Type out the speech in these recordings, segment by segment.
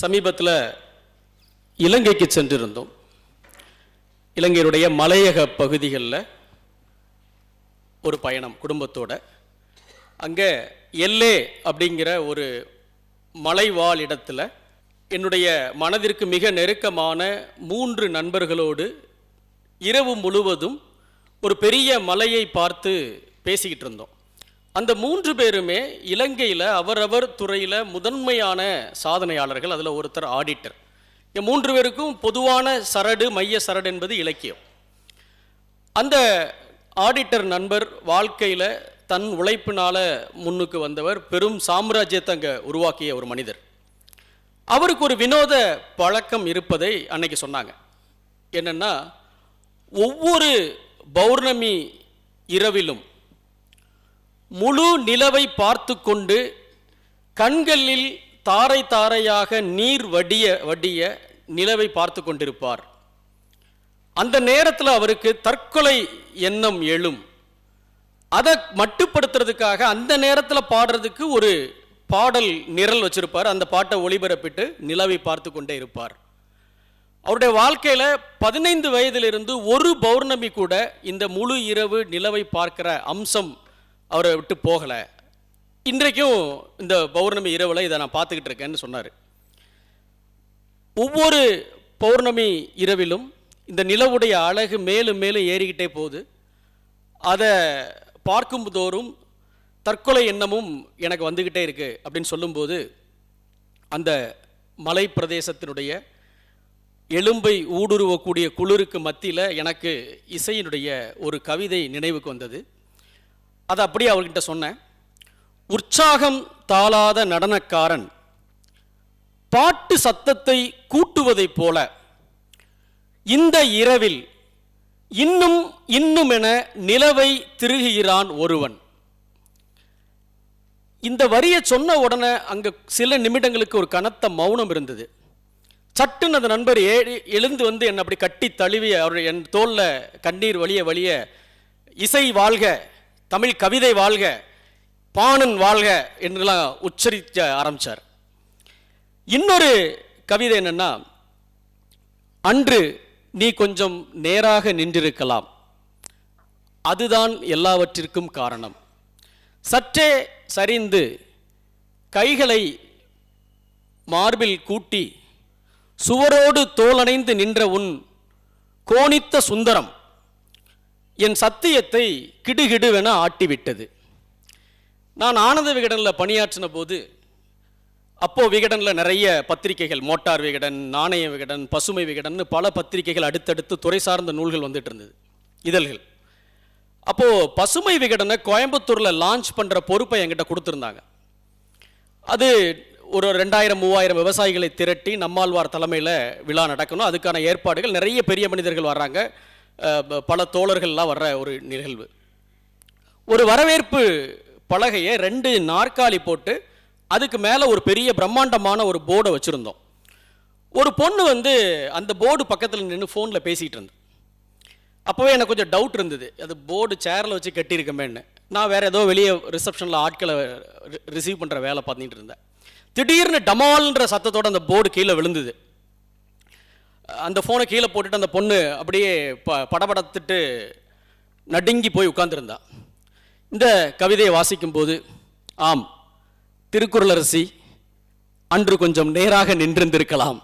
சமீபத்தில் இலங்கைக்கு சென்றிருந்தோம். இலங்கையினுடைய மலையக பகுதிகளில் ஒரு பயணம் குடும்பத்தோட. அங்கே எல்லே அப்படிங்கிற ஒரு மலைவாழ் இடத்துல என்னுடைய மனதிற்கு மிக நெருக்கமான மூன்று நண்பர்களோடு இரவு முழுவதும் ஒரு பெரிய மலையை பார்த்து பேசிக்கிட்டு இருந்தோம். அந்த மூன்று பேருமே இலங்கையில் அவரவர் துறையில் முதன்மையான சாதனையாளர்கள் அதில் ஒருத்தர் ஆடிட்டர் இந்த மூன்று பேருக்கும் பொதுவான சரடு மைய சரடு என்பது இலக்கியம். அந்த ஆடிட்டர் நண்பர் வாழ்க்கையில் தன் உழைப்பினால் முன்னுக்கு வந்தவர் பெரும் சாம்ராஜ்யத்தை அங்கே உருவாக்கிய ஒரு மனிதர். அவருக்கு ஒரு வினோத பழக்கம் இருப்பதை அன்னைக்கு சொன்னாங்க. என்னென்னா ஒவ்வொரு பௌர்ணமி இரவிலும் முழு நிலவை பார்த்து கொண்டு கண்களில் தாரை தாரையாக நீர் வடிய வடிய நிலவை பார்த்து கொண்டிருப்பார் அந்த நேரத்தில் அவருக்கு தற்கொலை எண்ணம் எழும். அதை மட்டுப்படுத்துறதுக்காக அந்த நேரத்தில் பாடுறதுக்கு ஒரு பாடல் நிரல் வச்சிருப்பார். அந்த பாட்டை ஒளிபரப்பிட்டு நிலவை பார்த்து கொண்டே இருப்பார். அவருடைய வாழ்க்கையில் பதினைந்து வயதிலிருந்து ஒரு பௌர்ணமி கூட இந்த முழு இரவு நிலவை பார்க்கிற அம்சம் அவரை விட்டு போகலை. இன்றைக்கும் இந்த பௌர்ணமி இரவில் இதை நான் பார்த்துக்கிட்டு இருக்கேன்னு சொன்னார். ஒவ்வொரு பௌர்ணமி இரவிலும் இந்த நிலவுடைய அழகு மேலும் மேலும் ஏறிக்கிட்டே போகுது. அதை பார்க்கும்போதோறும் தற்கொலை எண்ணமும் எனக்கு வந்துக்கிட்டே இருக்குது அப்படின்னு சொல்லும்போது அந்த மலை பிரதேசத்தினுடைய எலும்பை ஊடுருவக்கூடிய குளிருக்கு மத்தியில் எனக்கு இசையினுடைய ஒரு கவிதை நினைவுக்கு வந்தது. அதை அப்படியே அவர்கிட்ட சொன்னேன். உற்சாகம் தாளாத நடனக்காரன் பாட்டு சத்தத்தை கூட்டுவதைப் போல இந்த இரவில் இன்னும் இன்னும் என நிலவை திருகுகிறான் ஒருவன். இந்த வரியை சொன்ன உடனே அங்க சில நிமிடங்களுக்கு ஒரு கனத்த மௌனம் இருந்தது. சட்டுன்னு அந்த நண்பர் ஏ எழுந்து வந்து என்னை அப்படி கட்டி தழுவி அவர் என் தோல்ல கண்ணீர் வழிய வழிய இசை வாழ்க தமிழ் கவிதை வாழ்க பாணன் வாழ்க என்றெல்லாம் உச்சரிக்க ஆரம்பிச்சார். இன்னொரு கவிதை என்னென்னா அன்று நீ கொஞ்சம் நேராக நின்றிருக்கலாம். அதுதான் எல்லாவற்றிற்கும் காரணம். சற்றே சரிந்து கைகளை மார்பில் கூட்டி சுவரோடு தோலணைந்து நின்ற உன் கோணித்த சுந்தரம். என் சத்தியத்தை கிடுகிடுவென ஆட்டிவிட்டது. நான் ஆனந்த விகடனில் பணியாற்றின போது அப்போது விகடனில் நிறைய பத்திரிகைகள் மோட்டார் விகடன் நாணய விகடன் பசுமை விகடன் பல பத்திரிகைகள் அடுத்தடுத்து துறை சார்ந்த நூல்கள் வந்துட்டு இருந்தது இதழ்கள். அப்போது பசுமை விகடனை கோயம்புத்தூரில் லான்ச் பண்ணுற பொறுப்பை என்கிட்ட கொடுத்துருந்தாங்க. அது ஒரு ரெண்டாயிரம் மூவாயிரம் விவசாயிகளை திரட்டி நம்மாழ்வார் தலைமையில் விழா நடக்கணும். அதுக்கான ஏற்பாடுகள் நிறைய பெரிய மனிதர்கள் வர்றாங்க. பல தோழர்கள்லாம் வர்ற ஒரு நிகழ்வு. ஒரு வரவேற்பு பலகையை ரெண்டு நாற்காலி போட்டு அதுக்கு மேலே ஒரு பெரிய பிரம்மாண்டமான ஒரு போர்டை வச்சுருந்தோம். ஒரு பொண்ணு வந்து அந்த போர்டு பக்கத்தில் நின்று ஃபோனில் பேசிகிட்டு இருந்தேன் அப்போவே எனக்கு கொஞ்சம் டவுட் இருந்தது. அது போர்டு சேரில் வச்சு கட்டியிருக்கமேன்னு. நான் வேறு ஏதோ வெளியே ரிசப்ஷனில் ஆட்களை ரிசீவ் பண்ணுற வேலை பார்த்துட்டு இருந்தேன். திடீர்னு டமால்ன்ற சத்தத்தோட அந்த போர்டு கீழே விழுந்தது. அந்த ஃபோனை கீழே போட்டுட்டு அந்த பொண்ணு அப்படியே ப படபடத்துட்டு நடுங்கி போய் உட்கார்ந்திருந்தா. இந்த கவிதையை வாசிக்கும்போது ஆம் திருக்குறளரசி அன்று கொஞ்சம் நேராக நின்றிருந்திருக்கலாம்.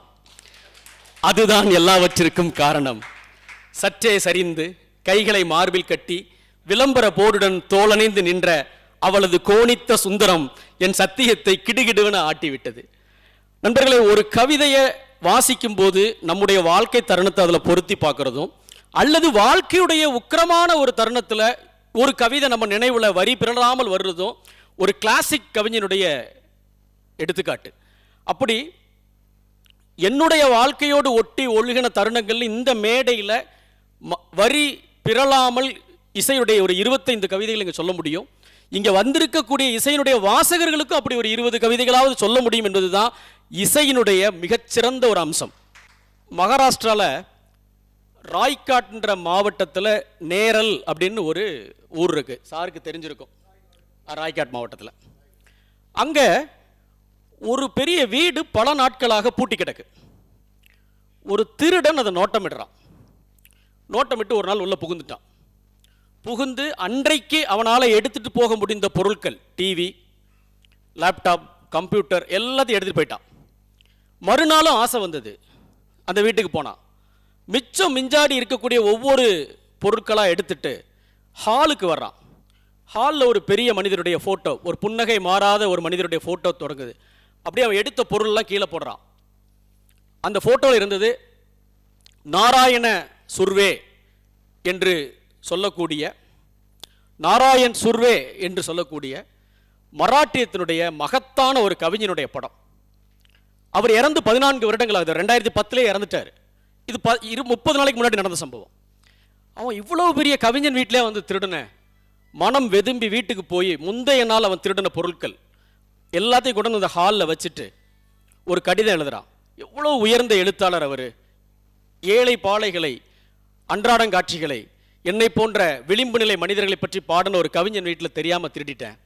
அதுதான் எல்லாவற்றிற்கும் காரணம். சற்றே சரிந்து கைகளை மார்பில் கட்டி விளம்பர போர்டுடன் தோலணைந்து நின்ற அவளது கோணித்த சுந்தரம் என் சத்தியத்தை கிடுகிடுவென ஆட்டிவிட்டது. நண்பர்களே ஒரு கவிதையை வாசிக்கும் போது நம்முடைய வாழ்க்கை தருணத்தை அதில் பொருத்தி பார்க்குறதும் அல்லது வாழ்க்கையுடைய உக்கிரமான ஒரு தருணத்தில் ஒரு கவிதை நம்ம நினைவில் வரி பிறழாமல் வர்றதும் ஒரு கிளாசிக் கவிஞனுடைய எடுத்துக்காட்டு. அப்படி என்னுடைய வாழ்க்கையோடு ஒட்டி ஒழுகின தருணங்கள் இந்த மேடையில் வரி பிறழாமல் இசையுடைய ஒரு இருபத்தைந்து கவிதைகள் இங்கே சொல்ல முடியும். இங்கே வந்திருக்கக்கூடிய இசையினுடைய வாசகர்களுக்கும் அப்படி ஒரு இருபது கவிதைகளாவது சொல்ல முடியும் என்பதுதான் இசையினுடைய மிகச்சிறந்த ஒரு அம்சம். மகாராஷ்டிராவில் ராய்காட்ன்ற மாவட்டத்தில் நேரல் அப்படின்னு ஒரு ஊர் இருக்கு. சாருக்கு தெரிஞ்சிருக்கும். ராய்காட் மாவட்டத்தில். அங்கே ஒரு பெரிய வீடு பல நாட்களாக பூட்டி கிடக்கு. ஒரு திருடன் அதை நோட்டமிடுறான். நோட்டமிட்டு ஒரு நாள் உள்ளே புகுந்துட்டான். புகுந்து அன்றைக்கு அவனால் எடுத்துட்டு போக முடிந்த பொருட்கள் டிவி லேப்டாப் கம்ப்யூட்டர் எல்லாத்தையும் எடுத்துகிட்டு போயிட்டான். மறுநாளும் ஆசை வந்தது. அந்த வீட்டுக்கு போனான் மிச்சம் மிஞ்சாடி இருக்கக்கூடிய ஒவ்வொரு பொருட்களாக எடுத்துட்டு ஹாலுக்கு வர்றான். ஹாலில் ஒரு பெரிய மனிதருடைய ஃபோட்டோ ஒரு புன்னகை மாறாத ஒரு மனிதருடைய ஃபோட்டோ தொடங்குது. அப்படியே அவன் எடுத்த பொருள்லாம் கீழே போடுறான். அந்த ஃபோட்டோவில் இருந்தது நாராயண சுர்வே என்று சொல்லக்கூடிய நாராயண் சுர்வே என்று சொல்லக்கூடிய மராட்டியத்தினுடைய மகத்தான ஒரு கவிஞனுடைய படம். அவர் இறந்து பதினான்கு வருடங்கள் ஆகுது. ரெண்டாயிரத்தி பத்துலேயே இறந்துட்டார். இது ப இரு முப்பது நாளைக்கு முன்னாடி நடந்த சம்பவம். அவன் இவ்வளோ பெரிய கவிஞன் வீட்டிலே வந்து திருடன மனம் வெதும்பி வீட்டுக்கு போய் முந்தைய நாள் அவன் திருடின பொருட்கள் எல்லாத்தையும் கொண்டு வந்து அந்த ஹாலில் வச்சுட்டு ஒரு கடிதம் எழுதுகிறான் எவ்வளோ உயர்ந்த எழுத்தாளர் அவர். ஏழை பாலைகளை அன்றாடங்காட்சிகளை என்னை போன்ற விளிம்பு நிலை மனிதர்களை பற்றி பாடின ஒரு கவிஞன் வீட்டில் தெரியாமல் திருடிட்டேன்.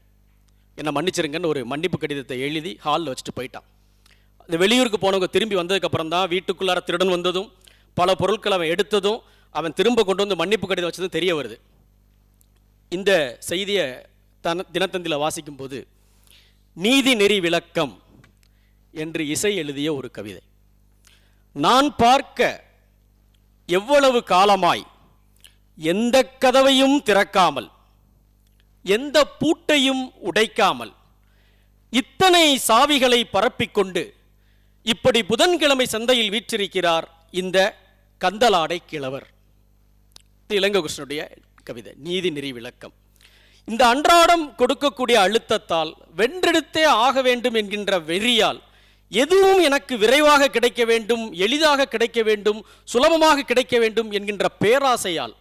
என்னை மன்னிச்சிருங்கன்னு ஒரு மன்னிப்பு கடிதத்தை எழுதி ஹாலில் வச்சுட்டு போயிட்டான். இந்த வெளியூருக்கு போனவங்க திரும்பி வந்ததுக்கப்புறம் தான் வீட்டுக்குள்ளார திருடன் வந்ததும் பல பொருட்கள் அவன் எடுத்ததும் அவன் திரும்ப கொண்டு வந்து மன்னிப்பு கடிதம் வச்சதும் தெரிய வருது. இந்த செய்தியை தன தினத்தந்தியில் வாசிக்கும்போது நீதி நெறி விளக்கம் என்று இசை எழுதிய ஒரு கவிதை. நான் பார்க்க எவ்வளவு காலமாய் எந்த கதவையும் திறக்காமல் எந்த பூட்டையும் உடைக்காமல் இத்தனை சாவிகளை பரப்பிக்கொண்டு இப்படி புதன்கிழமை சந்தையில் வீற்றிருக்கிறார் இந்த கந்தலாடை கிழவர். இளங்ககிருஷ்ணனுடைய கவிதை நீதி நெறி விளக்கம். இந்த அன்றாடம் கொடுக்கக்கூடிய அழுத்தத்தால் வென்றெடுத்தே ஆக வேண்டும் என்கின்ற வெறியால் எதுவும் எனக்கு விரைவாக கிடைக்க வேண்டும் எளிதாக கிடைக்க வேண்டும் சுலபமாக கிடைக்க வேண்டும் என்கின்ற பேராசையால்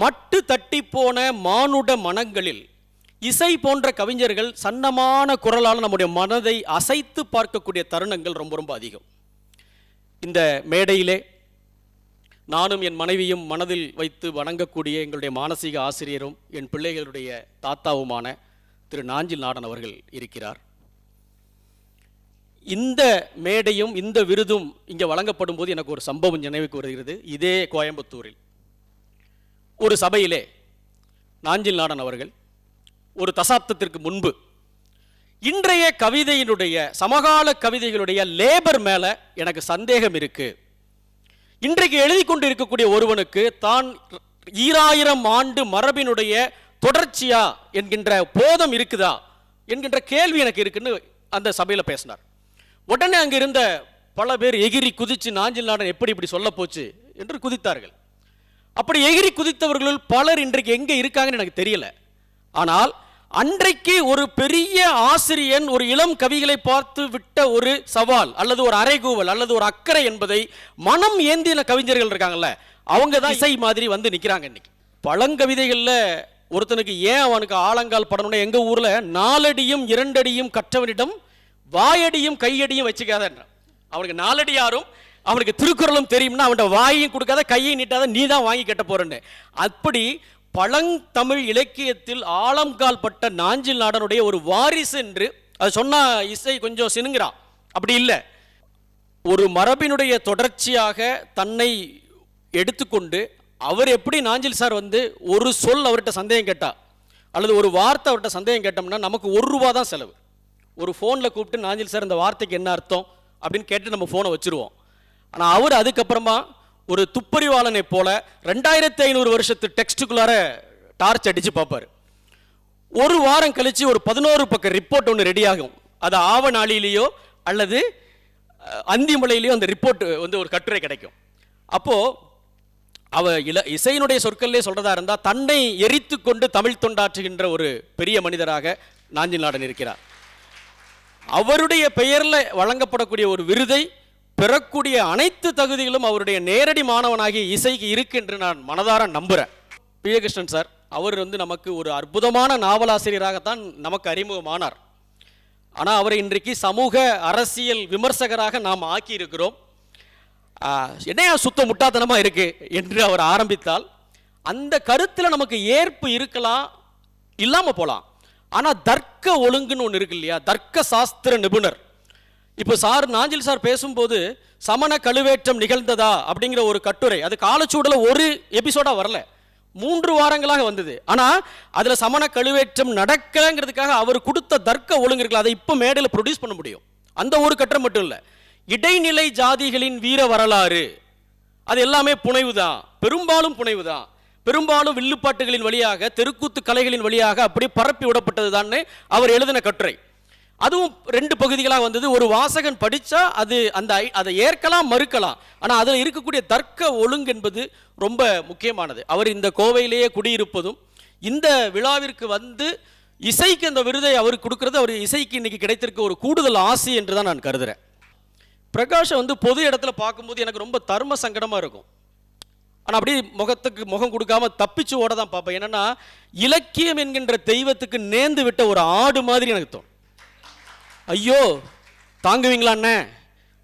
மட்டு தட்டி போன மானுட மனங்களில் இசை போன்ற கவிஞர்கள் சன்னமான குரலால் நம்முடைய மனதை அசைத்து பார்க்கக்கூடிய தருணங்கள் ரொம்ப ரொம்ப அதிகம். இந்த மேடையிலே நானும் என் மனைவியும் மனதில் வைத்து வணங்கக்கூடிய எங்களுடைய மானசீக ஆசிரியரும் என் பிள்ளைகளுடைய தாத்தாவுமான திரு நாஞ்சில் நாடன் அவர்கள் இருக்கிறார். இந்த மேடையும் இந்த விருதும் இங்கே வழங்கப்படும் போது எனக்கு ஒரு சம்பவம் நினைவுக்கு வருகிறது. இதே கோயம்புத்தூரில். ஒரு சபையிலே நாஞ்சில் நாடன் அவர்கள் ஒரு தசாப்தத்திற்கு முன்பு இன்றைய கவிதையினுடைய சமகால கவிதைகளுடைய லேபர் மேலே எனக்கு சந்தேகம் இருக்கு. இன்றைக்கு எழுதி கொண்டு இருக்கக்கூடிய ஒருவனுக்கு தான் ஈராயிரம் ஆண்டு மரபினுடைய தொடர்ச்சியா என்கின்ற போதம் இருக்குதா என்கின்ற கேள்வி எனக்கு இருக்குன்னு அந்த சபையில் பேசினார். உடனே அங்கே இருந்த பல பேர் எகிரி குதிச்சு நாஞ்சில் நாடன் எப்படி இப்படி சொல்ல போச்சு என்று குதித்தார்கள். அப்படி எகிரி குதித்தவர்களுள் பலர் இன்றைக்கு எங்கே இருக்காங்கன்னு எனக்கு தெரியல. ஆனால் அன்றைக்கு ஒரு பெரிய ஆசிரியன் ஒரு இளம் கவிகளை பார்த்து விட்ட ஒரு சவால் அல்லது ஒரு அறைகூவல் அல்லது ஒரு அக்கறை என்பதை மனம் ஏந்தின கவிஞர்கள் இருக்காங்கல்ல அவங்க தான் இசை மாதிரி வந்து நிற்கிறாங்க இன்னைக்கு. பழங்கவிதைகளில் ஒருத்தனுக்கு ஏன் அவனுக்கு ஆழங்கால் படணும்னா எங்கள் ஊரில் நாலடியும் இரண்டடியும் கற்றவனிடம் வாயடியும் கையடியும் வச்சுக்காத அவனுக்கு நாலடி யாரும் அவனுக்கு திருக்குறளும் தெரியும்னா அவன்கிட்ட வாயையும் கொடுக்காத கையையும் நீட்டாத நீ தான் வாங்கி கட்ட போறன்னு. அப்படி பழந்தமிழ் இலக்கியத்தில் ஆழங்கால் பட்ட நாஞ்சில் நாடனுடைய ஒரு வாரிசு என்று அது சொன்னால் இசை கொஞ்சம் சினுங்கிறான் அப்படி இல்லை. ஒரு மரபினுடைய தொடர்ச்சியாக தன்னை எடுத்துக்கொண்டு அவர் எப்படி நாஞ்சில் சார் வந்து ஒரு சொல் அவர்கிட்ட சந்தேகம் கேட்டா அல்லது ஒரு வார்த்தை அவர்கிட்ட சந்தேகம் கேட்டோம்னா நமக்கு ஒரு ரூபா தான் செலவு. ஒரு ஃபோனில் கூப்பிட்டு நாஞ்சில் சார் இந்த வார்த்தைக்கு என்ன அர்த்தம்? அப்படின்னு கேட்டு நம்ம ஃபோனை வச்சுருவோம். ஆனால் அவர் அதுக்கப்புறமா ஒரு துப்பறிவாளனை போல ரெண்டாயிரத்தி ஐநூறு வருஷத்து டெக்ஸ்ட்டுக்குள்ளார டார்ச் அடித்து பார்ப்பார். ஒரு வாரம் கழித்து ஒரு பதினோரு பக்க ரிப்போர்ட் ஒன்று ரெடி ஆகும் அது ஆவநாளிலேயோ அல்லது அந்திமலையிலேயோ அந்த ரிப்போர்ட் வந்து ஒரு கட்டுரை கிடைக்கும். அப்போது அவ இல இசையினுடைய சொற்கள்லேயே சொல்கிறதா இருந்தால் தன்னை எரித்து கொண்டு தமிழ் தொண்டாற்றுகின்ற ஒரு பெரிய மனிதராக நாஞ்சில் நாடன் இருக்கிறார். அவருடைய பெயரில் வழங்கப்படக்கூடிய ஒரு விருதை பெறக்கூடிய அனைத்து தகுதிகளும் அவருடைய நேரடி மாணவனாகிய இசைக்கு இருக்கு என்று நான் மனதார நம்புகிறேன் பிரியகிருஷ்ணன் சார் அவர் வந்து நமக்கு ஒரு அற்புதமான நாவலாசிரியராகத்தான் நமக்கு அறிமுகமானார். ஆனால் அவரை இன்றைக்கு சமூக அரசியல் விமர்சகராக நாம் ஆக்கியிருக்கிறோம். என்னையா சுத்த முட்டாத்தனமாக இருக்கு என்று அவர் ஆரம்பித்தால் அந்த கருத்தில் நமக்கு ஏற்பு இருக்கலாம் இல்லாமல் போகலாம் ஆனால் தர்க்க ஒழுங்குன்னு ஒன்று இருக்கு இல்லையா? தர்க்க சாஸ்திர நிபுணர். இப்போ சார் நாஞ்சில் சார் பேசும்போது சமண கழுவேற்றம் நிகழ்ந்ததா அப்படிங்கிற ஒரு கட்டுரை. அது காலச்சூடல ஒரு எபிசோடா வரல. மூன்று வாரங்களாக வந்தது. ஆனால் அதில் சமண கழுவேற்றம் நடக்கலைங்கிறதுக்காக அவர் கொடுத்த தர்க்க ஒழுங்கு அதை இப்போ மேடையில் ப்ரொடியூஸ் பண்ண முடியும். அந்த ஒரு கட்டுரை மட்டும் இல்லை. இடைநிலை ஜாதிகளின் வீர வரலாறு. அது எல்லாமே புனைவு தான். பெரும்பாலும் புனைவு தான். பெரும்பாலும் வில்லுப்பாட்டுகளின் வழியாக தெருக்கூத்து கலைகளின் வழியாக அப்படி பரப்பி விடப்பட்டது அவர் எழுதின கட்டுரை. அதுவும் ரெண்டு பகுதிகளாக வந்தது. ஒரு வாசகன் படித்தா அது அந்த ஐ- அதை ஏற்கலாம் மறுக்கலாம். ஆனால் அதில் இருக்கக்கூடிய தர்க்க ஒழுங்கு என்பது ரொம்ப முக்கியமானது. அவர் இந்த கோவையிலேயே குடியிருப்பதும் இந்த விழாவிற்கு வந்து இசைக்கு அந்த விருதை அவர் கொடுக்கறது அவர் இசைக்கு இன்னைக்கு கிடைத்திருக்க ஒரு கூடுதல் ஆசை என்று தான் நான் கருதுகிறேன் பிரகாஷை வந்து பொது இடத்துல பார்க்கும்போது எனக்கு ரொம்ப தர்ம சங்கடமாக இருக்கும். ஆனால் அப்படியே முகத்துக்கு முகம் கொடுக்காம தப்பிச்சு ஓட தான் பார்ப்பேன். என்னன்னா இலக்கியம் என்கின்ற தெய்வத்துக்கு நேர்ந்து விட்ட ஒரு ஆடு மாதிரி எனக்கு தோணும். ஐயோ தாங்குவீங்களா அண்ணன்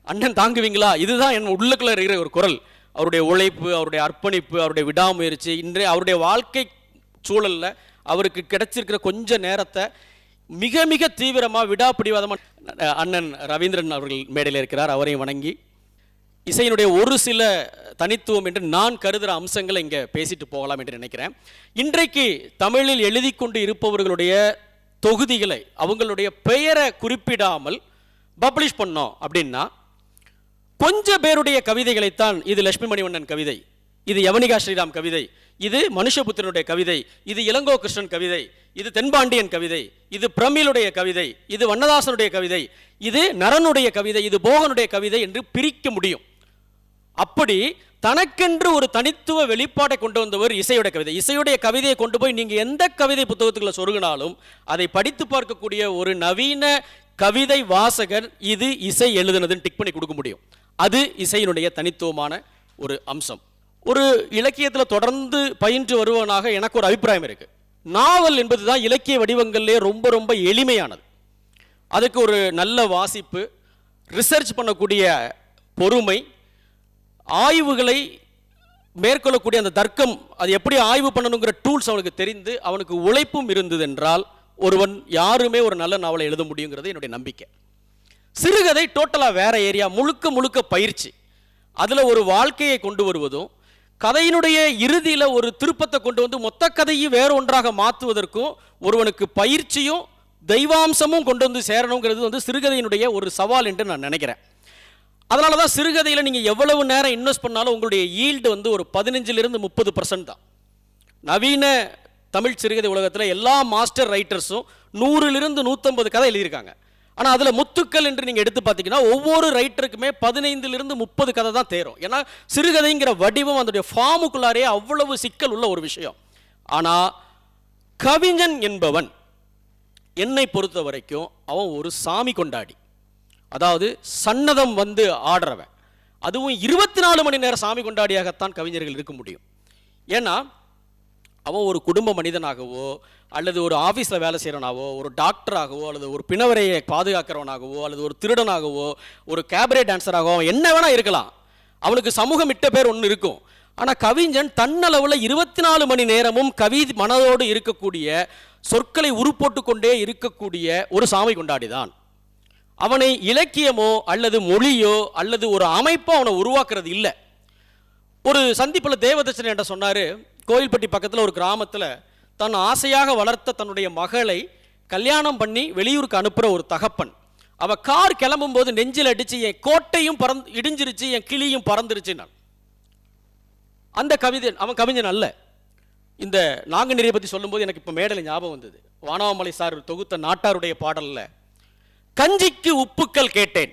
அண்ணன் தாங்குவீங்களா? இதுதான் என் உள்ளுக்குள்ள இருக்கிற ஒரு குரல். அவருடைய உழைப்பு அவருடைய அர்ப்பணிப்பு அவருடைய விடாமுயற்சி இன்றைய அவருடைய வாழ்க்கை சூழலில் அவருக்கு கிடைச்சிருக்கிற கொஞ்ச நேரத்தை மிக மிக தீவிரமாக விடாப்பிடிவாதமாக அண்ணன் ரவீந்திரன் அவர்கள் மேடையில் இருக்கிறார். அவரையும் வணங்கி இசையினுடைய ஒரு சில தனித்துவம் என்று நான் கருதுகிற அம்சங்களை இங்கே பேசிட்டு போகலாம் என்று நினைக்கிறேன். இன்றைக்கு தமிழில் எழுதி கொண்டு இருப்பவர்களுடைய தொகுதிகளை அவங்களுடைய பெயரை குறிப்பிடாமல் பப்ளிஷ் பண்ணோம் அப்படின்னா கொஞ்சம் பேருடைய கவிதைகளைத்தான் இது லட்சுமி மணிவண்ணன் கவிதை இது யவனிகா ஸ்ரீராம் கவிதை இது மனுஷபுத்திரனுடைய கவிதை இது இளங்கோ கிருஷ்ணன் கவிதை இது தென்பாண்டியன் கவிதை இது பிரமிலுடைய கவிதை இது வண்ணதாசனுடைய கவிதை இது நரனுடைய கவிதை இது போகனுடைய கவிதை என்று பிரிக்க முடியும். அப்படி தனக்கென்று ஒரு தனித்துவ வெளிப்பாட்டை கொண்டு வந்தவர் இசையுடைய கவிதை. இசையுடைய கவிதையை கொண்டு போய் நீங்கள் எந்த கவிதை புத்தகத்துக்குள்ள சொருகினாலும் அதை படித்து பார்க்கக்கூடிய ஒரு நவீன கவிதை வாசகர் இது இசை எழுதுனதுன்னு டிக் பண்ணி கொடுக்க முடியும். அது இசையினுடைய தனித்துவமான ஒரு அம்சம். ஒரு இலக்கியத்தில் தொடர்ந்து பயின்று வருவனாக எனக்கு ஒரு அபிப்பிராயம் இருக்குது நாவல் என்பது தான் இலக்கிய வடிவங்கள்லேயே ரொம்ப ரொம்ப எளிமையானது. அதுக்கு ஒரு நல்ல வாசிப்பு ரிசர்ச் பண்ணக்கூடிய பொறுமை ஆய்வுகளை மேற்கொள்ளக்கூடிய அந்த தர்க்கம் அது எப்படி ஆய்வு பண்ணணுங்கிற டூல்ஸ் அவனுக்கு தெரிந்து அவனுக்கு உழைப்பும் இருந்தது என்றால் ஒருவன் யாருமே ஒரு நல்ல நாவலை எழுத முடியுங்கிறது என்னுடைய நம்பிக்கை. சிறுகதை டோட்டலாக வேற ஏரியா முழுக்க முழுக்க பயிற்சி. அதில் ஒரு வாழ்க்கையை கொண்டு வருவதும் கதையினுடைய இறுதியில் ஒரு திருப்பத்தை கொண்டு வந்து மொத்த கதையும் வேற ஒன்றாக மாற்றுவதற்கும் ஒருவனுக்கு பயிற்சியும் தெய்வாம்சமும் கொண்டு வந்து சேரணுங்கிறது வந்து சிறுகதையினுடைய ஒரு சவால் என்று நான் நினைக்கிறேன். அதனால தான் சிறுகதையில் நீங்கள் எவ்வளவு நேரம் இன்வெஸ்ட் பண்ணாலும் உங்களுடைய ஈல்டு வந்து ஒரு பதினஞ்சிலிருந்து முப்பது பர்சன்ட் தான். நவீன தமிழ் சிறுகதை உலகத்தில் எல்லா மாஸ்டர் ரைட்டர்ஸும் நூறிலிருந்து நூற்றம்பது கதை எழுதியிருக்காங்க. ஆனால் அதில் முத்துக்கள் என்று நீங்கள் எடுத்து பார்த்தீங்கன்னா ஒவ்வொரு ரைட்டருக்குமே பதினைந்துலேருந்து முப்பது கதை தான் தேரும். ஏன்னா சிறுகதைங்கிற வடிவம் அதனுடைய ஃபார்முக்குள்ளாரே அவ்வளவு சிக்கல் உள்ள ஒரு விஷயம். ஆனால் கவிஞன் என்பவன் என்னை பொறுத்த வரைக்கும் அவன் ஒரு சாமி கொண்டாடி. அதாவது சன்னதம் வந்து ஆடுறவன். அதுவும் இருபத்தி நாலு மணி நேரம் சாமி கொண்டாடியாகத்தான் கவிஞர்கள் இருக்க முடியும். ஏன்னா அவன் ஒரு குடும்ப மனிதனாகவோ அல்லது ஒரு ஆஃபீஸில் வேலை செய்கிறவனாவோ ஒரு டாக்டராகவோ அல்லது ஒரு பிணவரையை பாதுகாக்கிறவனாகவோ அல்லது ஒரு திருடனாகவோ ஒரு கேபரே டான்ஸராகவோ அவன் என்ன வேணால் இருக்கலாம். அவனுக்கு சமூகம் இட்ட பேர் ஒன்று இருக்கும். ஆனால் கவிஞன் தன்னளவில் இருபத்தி நாலு மணி நேரமும் கவி மனதோடு இருக்கக்கூடிய சொற்களை உருப்போட்டு கொண்டே இருக்கக்கூடிய ஒரு சாமி கொண்டாடிதான். அவனை இலக்கியமோ அல்லது மொழியோ அல்லது ஒரு அமைப்போ அவனை உருவாக்குறது இல்லை. ஒரு சந்திப்பில் தேவதர்ஷன் என்ற சொன்னார் கோயில்பட்டி பக்கத்தில் ஒரு கிராமத்தில் தன் ஆசையாக வளர்த்த தன்னுடைய மகளை கல்யாணம் பண்ணி வெளியூருக்கு அனுப்புகிற ஒரு தகப்பன். அவள் கார் கிளம்பும்போது நெஞ்சில் அடிச்சு என் கோட்டையும் பறந்து இடிஞ்சிருச்சு என் கிளியும் பறந்துருச்சு நான் அந்த கவிதை அவன் கவிஞன் அல்ல. இந்த நாங்குநெறியை பற்றி சொல்லும்போது எனக்கு இப்போ மேடலை ஞாபகம் வந்தது. வானாமலை சார் தொகுத்த நாட்டாருடைய பாடலில் கஞ்சிக்கு உப்புக்கள் கேட்டேன்.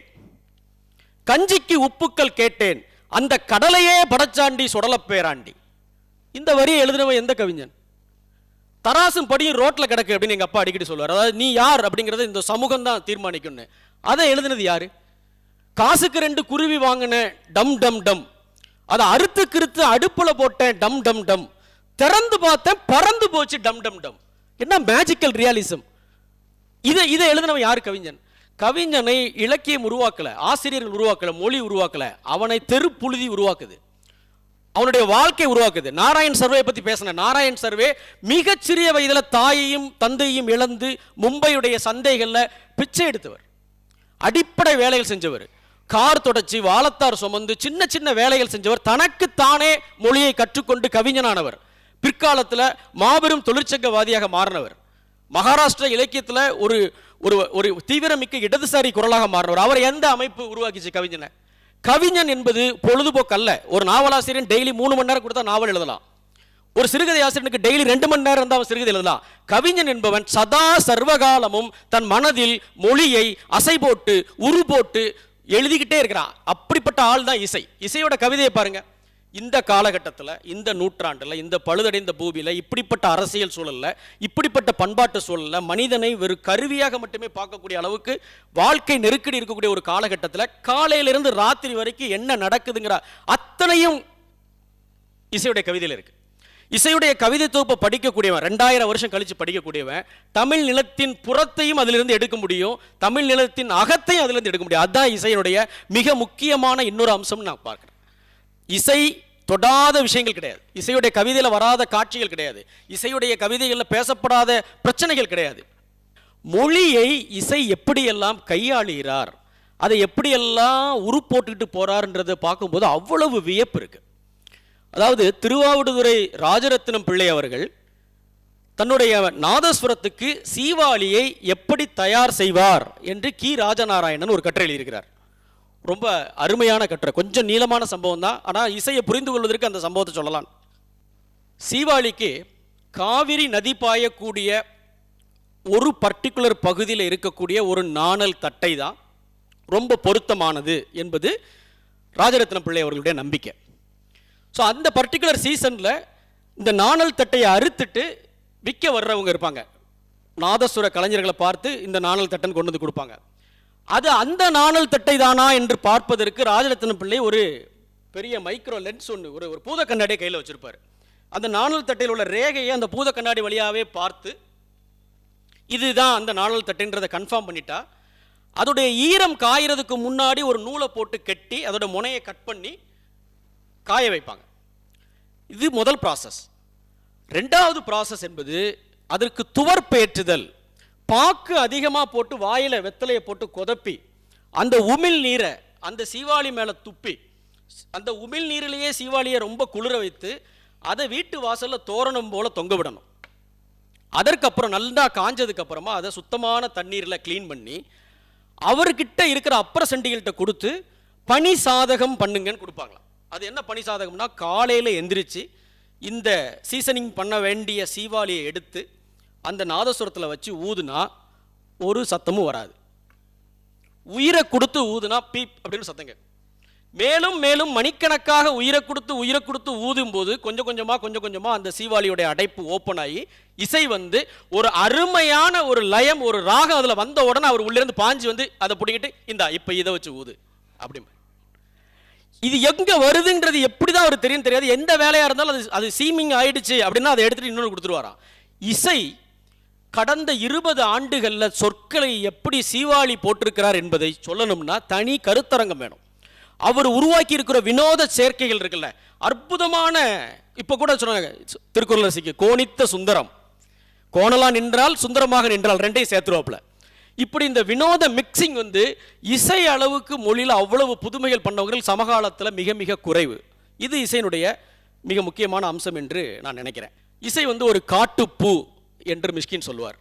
கஞ்சிக்கு உப்புக்கள் கேட்டேன். அந்த கடலையே படச்சாண்டி சுடலப் பேராண்டி. இந்த வரியை எழுதினவன் எந்த கவிஞன்? தராசும் படியும் ரோட்டில் கிடக்கு அப்படின்னு எங்கள் அப்பா அடிக்கடி சொல்லுவார். அதாவது நீ யார் அப்படிங்கிறத இந்த சமூகம் தான் தீர்மானிக்கும்னு. அதை எழுதினது யார்? காசுக்கு ரெண்டு குருவி வாங்கின டம் டம் டம். அதை அறுத்து கிறுத்து அடுப்பில் போட்டேன் டம் டம் டம். திறந்து பார்த்தேன் பறந்து போச்சு டம் டம் டம். என்ன மேஜிக்கல் ரியாலிசம் இதை இதை எழுதினவன் யார் கவிஞன்? கவிஞனை இலக்கியம் உருவாக்கல ஆசிரியர்கள் உருவாக்கல மொழி உருவாக்கல அவனை தெருப்புழுதி உருவாக்குது. அவனுடைய வாழ்க்கை உருவாக்குது. நாராயண் சர்வே பற்றி பேசினேன் நாராயண் சர்வே மிகச்சிறிய வயதுல தாயையும் தந்தையும் இழந்து மும்பையுடைய சந்தைகளில் பிச்சை எடுத்தவர். அடிப்படை வேலைகள் செஞ்சவர். கார் தொடச்சி வாழத்தார் சுமந்து சின்ன சின்ன வேலைகள் செஞ்சவர். தனக்கு தானே மொழியை கற்றுக்கொண்டு கவிஞனானவர். பிற்காலத்தில் மாபெரும் தொழிற்சங்கவாதியாக மாறினவர். மகாராஷ்டிரா இலக்கியத்தில் ஒரு ஒரு ஒரு தீவிரமிக்க இடதுசாரி குரலாக மாறினவர். அவர் எந்த அமைப்பு உருவாக்கிச்சு? கவிஞனை. கவிஞன் என்பது பொழுதுபோக்கு அல்ல ஒரு நாவலாசிரியன் டெய்லி மூணு மணி நேரம் கொடுத்தா நாவல் எழுதலாம். ஒரு சிறுகதை ஆசிரியனுக்கு டெய்லி ரெண்டு மணி நேரம் இருந்தால் அவன் சிறுகதை எழுதலாம். கவிஞன் என்பவன் சதா சர்வகாலமும் தன் மனதில் மொழியை அசை போட்டு உரு போட்டு எழுதிக்கிட்டே இருக்கிறான். அப்படிப்பட்ட ஆள் தான் இசை. இசையோட கவிதையை பாருங்கள் இந்த காலகட்டத்தில் இந்த நூற்றாண்டில் இந்த பழுதடைந்த பூமியில் இப்படிப்பட்ட அரசியல் சூழலில் இப்படிப்பட்ட பண்பாட்டு சூழலில் மனிதனை வெறும் கருவியாக மட்டுமே பார்க்கக்கூடிய அளவுக்கு வாழ்க்கை நெருக்கடி இருக்கக்கூடிய ஒரு காலகட்டத்தில் காலையிலிருந்து ராத்திரி வரைக்கும் என்ன நடக்குதுங்கிற அத்தனையும் இசையுடைய கவிதையில் இருக்கு. இசையுடைய கவிதை தொகுப்பை படிக்கக்கூடியவன் ரெண்டாயிரம் வருஷம் கழித்து படிக்கக்கூடியவன் தமிழ் நிலத்தின் புறத்தையும் அதிலிருந்து எடுக்க முடியும் தமிழ் நிலத்தின் அகத்தையும் அதிலிருந்து எடுக்க முடியும். அதுதான் இசையினுடைய மிக முக்கியமான இன்னொரு அம்சம் நான் பார்க்குறேன். இசை தொடாத விஷயங்கள் கிடையாது. இசையுடைய கவிதையில் வராத காட்சிகள் கிடையாது. இசையுடைய கவிதைகளில் பேசப்படாத பிரச்சனைகள் கிடையாது. மொழியை இசை எப்படியெல்லாம் கையாளுகிறார் அதை எப்படியெல்லாம் உரு போட்டுக்கிட்டு பார்க்கும்போது அவ்வளவு வியப்பு இருக்கு. அதாவது திருவாவடுதுறை ராஜரத்னம் பிள்ளை அவர்கள் தன்னுடைய நாதஸ்வரத்துக்கு சீவாளியை எப்படி தயார் செய்வார் என்று கி. ராஜநாராயணன் ஒரு கட்டுரை எழுதியிருக்கிறார் ரொம்ப அருமையான கட்டுரை. கொஞ்சம் நீளமான சம்பவம் தான் ஆனால் இசையை புரிந்து கொள்வதற்கு அந்த சம்பவத்தை சொல்லலாம். சீவாளிக்கு காவிரி நதி பாயக்கூடிய ஒரு பர்டிகுலர் பகுதியில் இருக்கக்கூடிய ஒரு நாணல் தட்டை தான் ரொம்ப பொருத்தமானது என்பது ராஜரத்னம் பிள்ளை அவர்களுடைய நம்பிக்கை. ஸோ அந்த பர்டிகுலர் சீசனில் இந்த நாணல் தட்டையை அறுத்துட்டு விற்க வர்றவங்க இருப்பாங்க. நாதசுர கலைஞர்களை பார்த்து இந்த நாணல் தட்டன் கொண்டு வந்து கொடுப்பாங்க. அது அந்த நாணல் தட்டை தானா என்று பார்ப்பதற்கு ராஜரத்ன பிள்ளை ஒரு பெரிய மைக்ரோ லென்ஸ் ஒன்று ஒரு ஒரு பூத கண்ணாடியை கையில் வச்சிருப்பார். அந்த நாணல் தட்டையில் உள்ள ரேகையை அந்த பூத கண்ணாடி வழியாகவே பார்த்து இதுதான் அந்த நாணல் தட்டுன்றதை கன்ஃபார்ம் பண்ணிட்டா. அதோடைய ஈரம் காயறதுக்கு முன்னாடி ஒரு நூலை போட்டு கட்டி அதோட முனையை கட் பண்ணி காய வைப்பாங்க. இது முதல் ப்ராசஸ் ரெண்டாவது ப்ராசஸ் என்பது அதற்கு துவர்ப்பேற்றுதல். பாக்கு அதிகமாக போட்டு வாயில் வெத்தலையை போட்டு கொதப்பி அந்த உமிழ் நீரை அந்த சீவாளி மேலே துப்பி அந்த உமிழ் நீரிலேயே சீவாளியை ரொம்ப குளிர வைத்து அதை வீட்டு வாசலில் தோரணம் போல் தொங்க விடணும். அதற்கப்புறம் நல்லா காஞ்சதுக்கப்புறமா அதை சுத்தமான தண்ணீரில் க்ளீன் பண்ணி அவர்கிட்ட இருக்கிற அப்புற சண்டிகள்கிட்ட கொடுத்து பனி சாதகம் பண்ணுங்கன்னு கொடுப்பாங்களாம். அது என்ன பனி சாதகம்னா காலையில் எந்திரிச்சு இந்த சீசனிங் பண்ண வேண்டிய சீவாளியை எடுத்து அந்த நாதசுரத்தில் வச்சு ஊதுனா ஒரு சத்தமும் வராது. உயிரை கொடுத்து ஊதுனா பீப் அப்படின்னு சத்தங்க மேலும் மேலும் மணிக்கணக்காக உயிரை கொடுத்து உயிரை கொடுத்து ஊதும் போது கொஞ்சம் கொஞ்சமாக கொஞ்சம் கொஞ்சமாக அந்த சீவாளியுடைய அடைப்பு ஓப்பன் ஆகி இசை வந்து ஒரு அருமையான ஒரு லயம் ஒரு ராகம் அதில் வந்த உடனே அவர் உள்ளேருந்து பாஞ்சு வந்து அதை பிடிக்கிட்டு இந்தா இப்போ இதை வச்சு ஊது. அப்படி இது எங்கே வருதுன்றது எப்படி தான் அவர் தெரியும் தெரியாது. எந்த வேலையாக இருந்தாலும் அது அது சீமிங் ஆயிடுச்சு அப்படின்னா அதை எடுத்துகிட்டு இன்னொன்று கொடுத்துருவாராம். இசை கடந்த இருபது ஆண்டுகளில் சொற்களை எப்படி சீவாளி போட்டிருக்கிறார் என்பதை சொல்லணும்னா தனி கருத்தரங்கம் வேணும். அவர் உருவாக்கி இருக்கிற வினோத சேர்க்கைகள் இருக்குல்ல அற்புதமான இப்போ கூட சொன்னாங்க திருக்குறள் ரசிக்க கோணித்த சுந்தரம். கோணலா நின்றால் சுந்தரமாக நின்றால் ரெண்டையும் சேர்த்துருவாப்புல. இப்படி இந்த வினோத மிக்சிங் வந்து இசை அளவுக்கு மொழியில் அவ்வளவு புதுமைகள் பண்ணவர்கள் சமகாலத்தில் மிக மிக குறைவு. இது இசையினுடைய மிக முக்கியமான அம்சம் என்று நான் நினைக்கிறேன். இசை வந்து ஒரு காட்டுப்பூ. என்று மிஷ்கின் சொல்வார்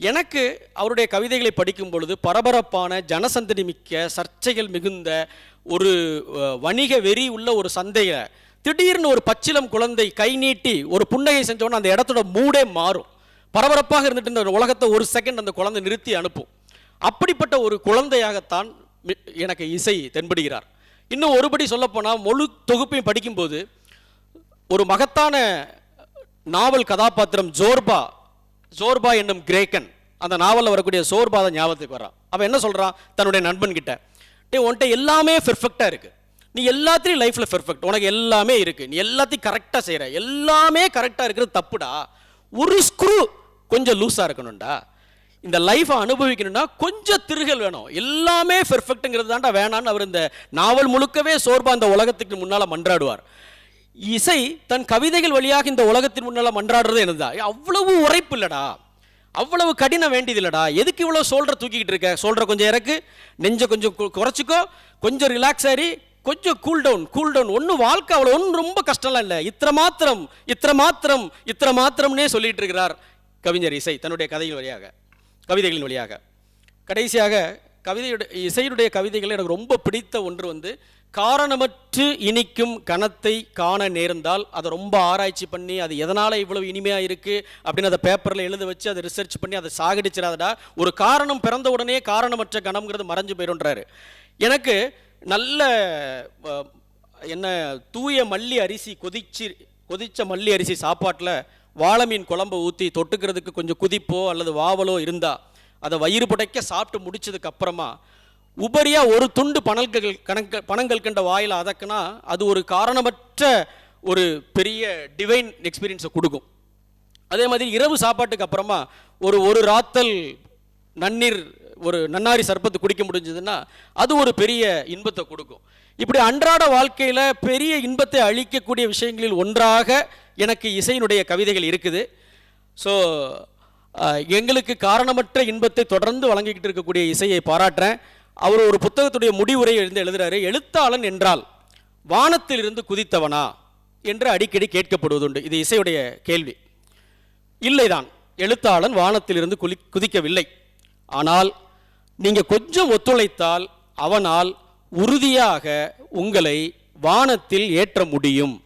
எனக்கு அவருடைய கவிதைகளை படிக்கும் பொழுது பரபரப்பான ஜனசந்தடி மிக்க சர்ச்சைகள் மிகுந்த ஒரு வணிக வெறி உள்ள ஒரு சந்தையை திடீர்னு ஒரு பச்சிலம் குழந்தை கை நீட்டி ஒரு புன்னகை செஞ்சோன்னா அந்த இடத்தோட மூடே மாறும். பரபரப்பாக இருந்துட்டு இந்த உலகத்தை ஒரு செகண்ட் அந்த குழந்தை நிறுத்தி அனுப்பும். அப்படிப்பட்ட ஒரு குழந்தையாகத்தான் எனக்கு இசை தென்படுகிறார். இன்னும் ஒருபடி சொல்லப்போனால் முழு தொகுப்பையும் படிக்கும்போது ஒரு மகத்தான நாவல் கதாபாத்திரம் ஜோர்பா சோர்பா என்னும் கிரேக்கன் அந்த நாவலில் வரக்கூடிய சோர்பா தான் ஞாபகத்துக்கு வரான் அவன் என்ன சொல்கிறான் தன்னுடைய நண்பன் கிட்ட டே உன்கிட்ட எல்லாமே பெர்ஃபெக்டாக இருக்கு. நீ எல்லாத்துலேயும் லைஃப்பில் பெர்ஃபெக்ட் உனக்கு எல்லாமே இருக்குது நீ எல்லாத்தையும் கரெக்டாக செய்கிற எல்லாமே கரெக்டாக இருக்கிறது தப்புடா. ஒரு ஸ்க்ரூ கொஞ்சம் லூஸாக இருக்கணும்டா. இந்த லைஃப்பை அனுபவிக்கணும்னா கொஞ்சம் திருகல் வேணும். எல்லாமே பெர்ஃபெக்ட்டுங்கிறது தான்டா வேணான்னு அவர் இந்த நாவல் முழுக்கவே சோர்பா அந்த உலகத்துக்கு முன்னால் மன்றாடுவார். இசை தன் கவிதைகள் வழியாக இந்த உலகத்தின் முன்னால் மன்றாடுறது என்னதுதான்? அவ்வளவு உரைப்பு இல்லடா. அவ்வளவு கடினம் வேண்டியதில்லடா எதுக்கு இவ்வளோ சோல்டர் தூக்கிக்கிட்டு இருக்க? சோல்ற கொஞ்சம் இறக்கு நெஞ்சை கொஞ்சம் குறைச்சிக்கோ கொஞ்சம் ரிலாக்ஸ் ஆகி கொஞ்சம் கூல் டவுன் கூல் டவுன் ஒன்றும் வாழ்க்கை அவ்வளோ ஒன்றும் ரொம்ப கஷ்டம்லாம் இல்லை. இத்தனை மாத்திரம் இத்தனை மாத்திரம் இத்தனை மாத்திரம்னே சொல்லிட்டு இருக்கிறார் கவிஞர் இசை தன்னுடைய கதைகள் வழியாக கவிதைகளின் வழியாக. கடைசியாக கவிதையுடைய இசையுடைய கவிதைகள் எனக்கு ரொம்ப பிடித்த ஒன்று வந்து காரணமற்று இனிக்கும் கணத்தை காண நேர்ந்தால் அதை ரொம்ப ஆராய்ச்சி பண்ணி அது எதனால் இவ்வளவு இனிமையாக இருக்குது அப்படின்னு அதை பேப்பரில் எழுத வச்சு அதை ரிசர்ச் பண்ணி அதை சாகடிச்சிடாதடா. ஒரு காரணம் பிறந்த உடனே காரணமற்ற கணம்ங்கிறது மறைஞ்சு போயிடும்ன்றாரு. எனக்கு நல்ல என்ன தூய மல்லி அரிசி கொதிச்சு கொதித்த மல்லி அரிசி சாப்பாட்டில் வாழை மீன் குழம்பை ஊற்றி தொட்டுக்கிறதுக்கு கொஞ்சம் குதிப்போ அல்லது வாவலோ இருந்தால் அதை வயிறு புடைக்க சாப்பிட்டு முடிச்சதுக்கு அப்புறமா உபரியாக ஒரு துண்டு பணல்கள் கணக்க பணங்கள் கண்ட வாயில் அதக்குனா அது ஒரு காரணமற்ற ஒரு பெரிய டிவைன் எக்ஸ்பீரியன்ஸை கொடுக்கும். அதே மாதிரி இரவு சாப்பாட்டுக்கு அப்புறமா ஒரு ஒரு ராத்தல் நன்னீர் ஒரு நன்னாரி சர்பத்து குடிக்க முடிஞ்சதுன்னா அது ஒரு பெரிய இன்பத்தை கொடுக்கும். இப்படி அன்றாட வாழ்க்கையில் பெரிய இன்பத்தை அளிக்கக்கூடிய விஷயங்களில் ஒன்றாக எனக்கு இசையினுடைய கவிதைகள் இருக்குது. ஸோ எங்களுக்கு காரணமற்ற இன்பத்தை தொடர்ந்து வழங்கிக்கிட்டு இருக்கக்கூடிய இசையை பாராட்டுறேன். அவர் ஒரு புத்தகத்துடைய முடிவுரை எழுந்து எழுதுறாரு எழுத்தாளன் என்றால் வானத்திலிருந்து குதித்தவனா? என்று அடிக்கடி கேட்கப்படுவதுண்டு. இது இசையுடைய கேள்வி. இல்லைதான் எழுத்தாளன் வானத்திலிருந்து குலி குதிக்கவில்லை. ஆனால் நீங்கள் கொஞ்சம் ஒத்துழைத்தால் அவனால் உறுதியாக உங்களை வானத்தில் ஏற்ற முடியும்.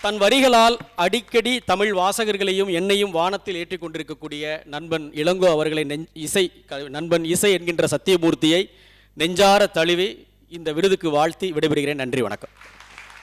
தன் வரிகளால் அடிக்கடி தமிழ் வாசகர்களையும் என்னையும் வானத்தில் ஏற்றிக்கொண்டிருக்கக்கூடிய நண்பன் இளங்கோ அவர்களை நெஞ் இசை க- நண்பன் இசை என்கின்ற சத்தியமூர்த்தியை நெஞ்சார தழுவி இந்த விருதுக்கு வாழ்த்தி விடைபெறுகிறேன். நன்றி வணக்கம்.